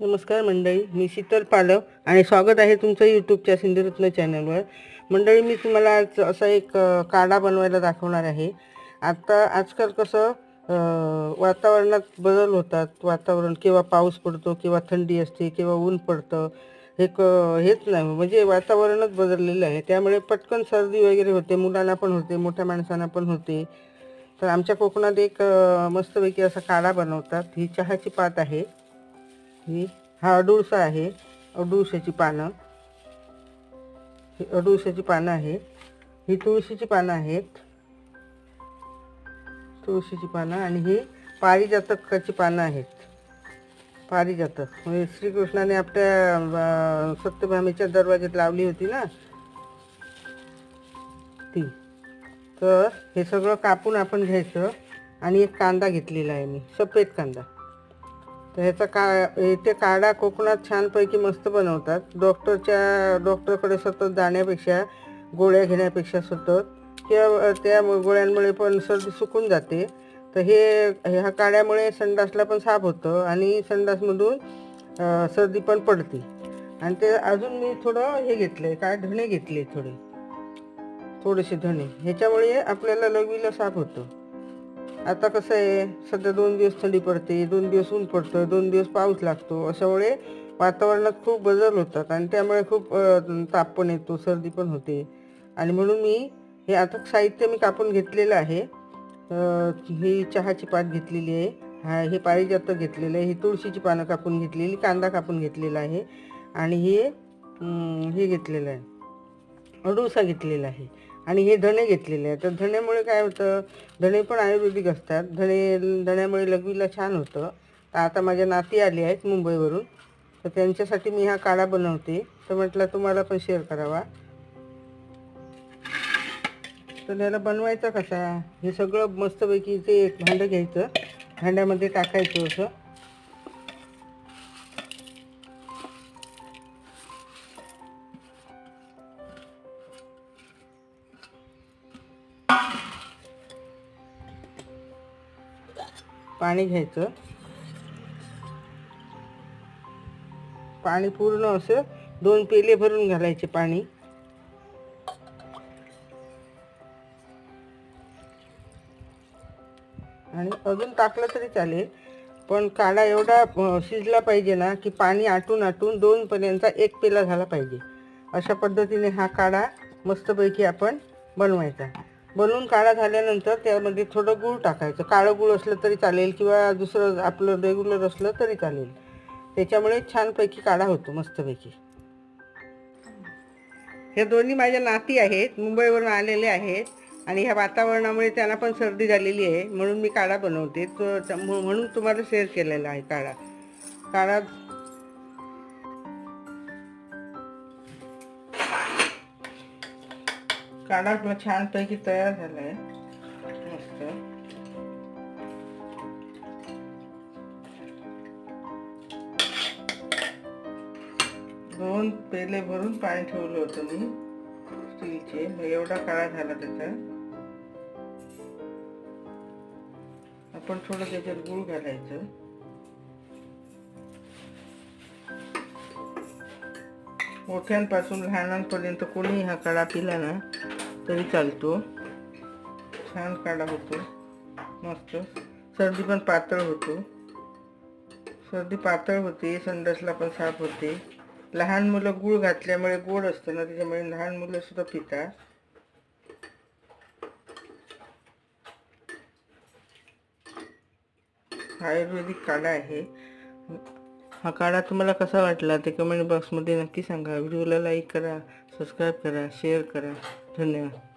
नमस्कार मंडळी मी शीतल पालव आणि स्वागत आहे तुमचं यूट्यूबच्या सिंधुरत्न चॅनलवर मंडळी मी तुम्हाला आज असा एक काढा बनवायला दाखवणार आहे. आता आजकाल कसं वातावरणात बदल होतात. वातावरण केव्हा पाऊस पडतो किंवा थंडी असते किंवा ऊन पडतं. हे क हेच नाही. म्हणजे वातावरणच बदललेलं आहे. त्यामुळे पटकन सर्दी वगैरे होते मुलांना पण होते मोठ्या माणसांना पण होते. तर आमच्या कोकणात एक मस्तपैकी असा काढा बनवतात. ही चहाची पात आहे. ही हा अडुळसा आहे अडुळशाची पानं. ही अडुळशाची पानं आहे. ही तुळशीची पानं आहेत. तुळशीची पानं आणि ही पारिजातकाची पानं आहेत. पारिजातक. म्हणजे श्रीकृष्णाने आपल्या सत्यभामीच्या सत्यभामेच्या दरवाज्यात लावली होती ना? ती. तर हे सगळं कापून आपण घ्यायचं आणि एक कांदा घेतलेला आहे मी. सफेद कांदा. तर ह्याचा का ते काढा कोकणात छानपैकी मस्त बनवतात. डॉक्टरच्या डॉक्टरकडे सतत जाण्यापेक्षा गोळ्या घेण्यापेक्षा सतत किंवा त्या गोळ्यांमुळे पण सर्दी सुकून जाते. तर हे ह्या काड्यामुळे संडासला पण साफ होतं आणि संडासमधून सर्दी पण पडते. आणि ते अजून मी थोडं हे घेतलं आहे काय धणे घेतले थोडे. थोडेसे धणे. ह्याच्यामुळे आपल्याला लघवीला साफ होतं. आता कसं आहे सध्या दोन दिवस थंडी पडते दोन दिवस ऊन पडतं दोन दिवस पाऊस लागतो. अशामुळे वातावरणात खूप बदल होतात आणि त्यामुळे खूप ताप पण येतो सर्दी पण होते. आणि म्हणून मी हे आता साहित्य मी कापून घेतलेलं आहे. ही चहाची पात घेतलेली आहे. हा हे पारिजात घेतलेलं आहे. ही तुळशीची पानं कापून घेतलेली कांदा कापून घेतलेला आहे. आणि हे हे घेतलेलं आहे. अडुसा घेतलेला आहे. आणि हे धणे घेतलेले आहे तर धण्यामुळे काय होतं धणे पण आयुर्वेदिक असतात. धणे धण्यामुळे लघवीला छान होतं. तर आता माझ्या नाती आली आहेत मुंबईवरून. तर त्यांच्यासाठी मी हा काढा बनवते. तर म्हटलं तुम्हाला पण शेअर करावा. तर त्याला बनवायचा कसा हे सगळं मस्तपैकी ते एक भांडं घ्यायचं. भांड्यामध्ये टाकायचं असं. पाणी घ्यायचं. पाणी पूर्ण असं दोन पेले भरून घालायचे पाणी. आणि अजून टाकलं तरी चालेल पण काढा एवढा शिजला पाहिजे ना की पाणी आटून आटून दोन पर्यंत एक पेला झाला पाहिजे. अशा पद्धतीने हा काढा मस्तपैकी आपण बनवायचा. बनवून काढा झाल्यानंतर त्यामध्ये थोडं गूळ टाकायचं. काळं गूळ असलं तरी चालेल किंवा दुसरं आपलं रेग्युलर असलं तरी चालेल. त्याच्यामुळे छानपैकी काढा होतो मस्तपैकी. हे दोन्ही माझ्या नाती आहेत मुंबईवरून आलेले आहेत आणि ह्या वातावरणामुळे त्यांना पण सर्दी झालेली आहे म्हणून मी काढा बनवते. तो म्हणून तुम्हाला शेअर केलेला आहे काढा काढा काढा आपला छानपैकी तयार झाला आहे मस्त. दोन पेले भरून पाणी ठेवलं होतं मी स्टीलचे. मग एवढा काळा झाला त्याचा. आपण थोडं त्याच्यात गुळ घालायचं. मोठ्यांपासून लहानांपर्यंत कोणी हा काढा पिला ना तरी चालतो. छान काढा होतो. मस्त. सर्दी पण पातळ होतो. सर्दी पातळ होते संडासला पण साफ होते. लहान मुलं गूळ घातल्यामुळे गोड असतं ना त्याच्यामुळे लहान मुलं सुद्धा पितात. आयुर्वेदिक काढा आहे हा काढा. तुम्हाला कसा वाटला ते कमेंट बॉक्समध्ये नक्की सांगा. व्हिडिओला लाईक करा सबस्क्राईब करा शेअर करा. धन्यवाद.